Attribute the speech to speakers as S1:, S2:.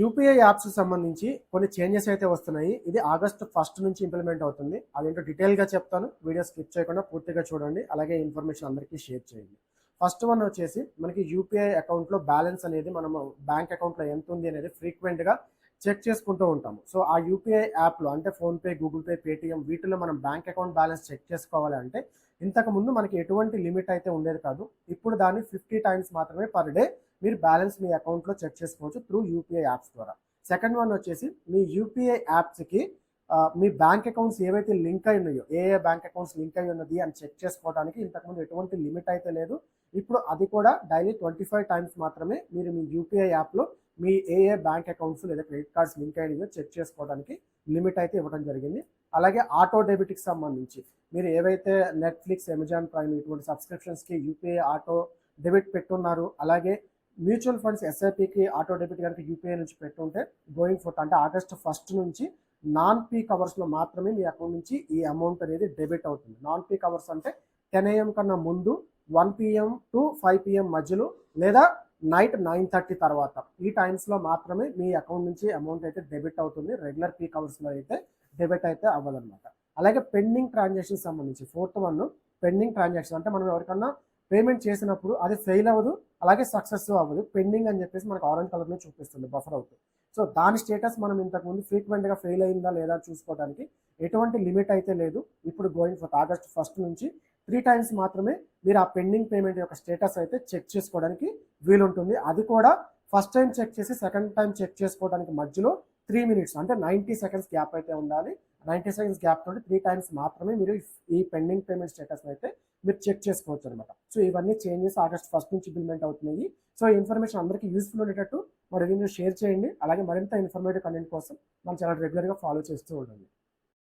S1: UPI apps సంబంధించి కొన్ని changes అయితే వస్తున్నాయి. ఇది ఆగస్ట్ ఫస్ట్ నుంచి ఇంప్లిమెంట్ అవుతుంది. అదేంటో డీటెయిల్గా చెప్తాను. వీడియో స్కిప్ చేయకుండా పూర్తిగా చూడండి. అలాగే ఇన్ఫర్మేషన్ అందరికీ షేర్ చేయండి. ఫస్ట్ వన్ వచ్చేసి మనకి యూపీఐ అకౌంట్లో బ్యాలెన్స్ అనేది మనం బ్యాంక్ అకౌంట్లో ఎంత ఉంది అనేది ఫ్రీక్వెంట్గా చెక్ చేసుకుంటూ ఉంటాము. సో ఆ యూపీఐ యాప్లో అంటే ఫోన్పే గూగుల్ పే పేటిఎం వీటిలో మనం బ్యాంక్ అకౌంట్ బ్యాలెన్స్ చెక్ చేసుకోవాలంటే ఇంతకుముందు ఇంతకు ముందు మనకి ఎటువంటి లిమిట్ అయితే ఉండేది కాదు. ఇప్పుడు దాన్ని ఫిఫ్టీ టైమ్స్ మాత్రమే పర్ డే మీరు బ్యాలెన్స్ మీ అకౌంట్లో చెక్ చేసుకోవచ్చు త్రూ యూపీఐ యాప్స్ ద్వారా. సెకండ్ వన్ వచ్చేసి మీ యూపీఐ యాప్స్కి మీ బ్యాంక్ అకౌంట్స్ ఏవైతే లింక్ అయి ఉన్నాయో ఏ ఏ బ్యాంక్ అకౌంట్స్ లింక్ అయి ఉన్నది అని చెక్ చేసుకోవడానికి ఇంతకుముందు ఎటువంటి లిమిట్ అయితే లేదు. ఇప్పుడు అది కూడా డైలీ ట్వంటీ ఫైవ్ టైమ్స్ మాత్రమే మీరు మీ యూపీఐ యాప్లో మీ ఏ ఏ బ్యాంక్ అకౌంట్స్ లేదా క్రెడిట్ కార్డ్స్ లింక్ అయినాయో చెక్ చేసుకోవడానికి లిమిట్ అయితే ఇవ్వడం జరిగింది. అలాగే ఆటో డెబిట్కి సంబంధించి మీరు ఏవైతే నెట్ఫ్లిక్స్ అమెజాన్ ప్రైమ్ ఇటువంటి సబ్స్క్రిప్షన్స్కి యూపీఐ ఆటో డెబిట్ పెట్టున్నారు అలాగే మ్యూచువల్ ఫండ్స్ ఎస్ఐపికి ఆటో డెబిట్ కనుక యూపీఐ నుంచి పెట్టుంటే గోయింగ్ ఫోర్త్ అంటే ఆగస్ట్ ఫస్ట్ నుంచి నాన్ పీక్ అవర్స్లో మాత్రమే మీ అకౌంట్ నుంచి ఈ అమౌంట్ అనేది డెబిట్ అవుతుంది. నాన్ పీక్ అవర్స్ అంటే టెన్ ఏఎం కన్నా ముందు one PM to five PM మధ్యలో లేదా నైట్ నైన్ థర్టీ తర్వాత ఈ టైమ్స్లో మాత్రమే మీ అకౌంట్ నుంచి అమౌంట్ అయితే డెబిట్ అవుతుంది. రెగ్యులర్ పీక్ అవర్స్లో అయితే డెబిట్ అయితే అవ్వదన్నమాట. అలాగే పెండింగ్ ట్రాన్సాక్షన్ సంబంధించి ఫోర్త్ వన్ పెండింగ్ ట్రాన్సాక్షన్ అంటే మనం ఎవరికన్నా పేమెంట్ చేసినప్పుడు అది ఫెయిల్ అవ్వదు అలాగే సక్సెస్ అవ్వదు. పెండింగ్ అని చెప్పేసి మనకు ఆరెంజ్ కలర్లో చూపిస్తుంది బఫర్ అవుతుంది సో దాని స్టేటస్ మనం ఇంతకుముందు ఫ్రీక్వెంట్గా ఫెయిల్ అయిందా లేదా చూసుకోవడానికి ఎటువంటి లిమిట్ అయితే లేదు. ఇప్పుడు గోయింగ్ ఫర్ ఆగస్ట్ ఫస్ట్ నుంచి త్రీ టైమ్స్ మాత్రమే మీరు ఆ పెండింగ్ పేమెంట్ యొక్క స్టేటస్ అయితే చెక్ చేసుకోవడానికి వీలుంటుంది. అది కూడా ఫస్ట్ టైం చెక్ చేసి సెకండ్ టైం చెక్ చేసుకోవడానికి మధ్యలో త్రీ మినిట్స్ అంటే నైంటీ సెకండ్స్ గ్యాప్ అయితే ఉండాలి. నైంటీ సెకండ్స్ గ్యాప్ నుండి త్రీ టైమ్స్ మాత్రమే మీరు ఈ పెండింగ్ పేమెంట్ స్టేటస్ అయితే మీరు చెక్ చేసుకోవచ్చు అనమాట సో ఇవన్నీ చేంజెస్ ఆగస్ట్ ఫస్ట్ నుంచి ఇంప్లిమెంట్ అవుతున్నాయి. సో ఇన్ఫర్మేషన్ అందరికీ యూస్ఫుల్ ఉండేటట్టు మరి వీడియో షేర్ చేయండి. అలాగే మరింత ఇన్ఫర్మేటివ్ కంటెంట్ కోసం మన ఛానల్ రెగ్యులర్గా ఫాలో చేస్తూ ఉండండి.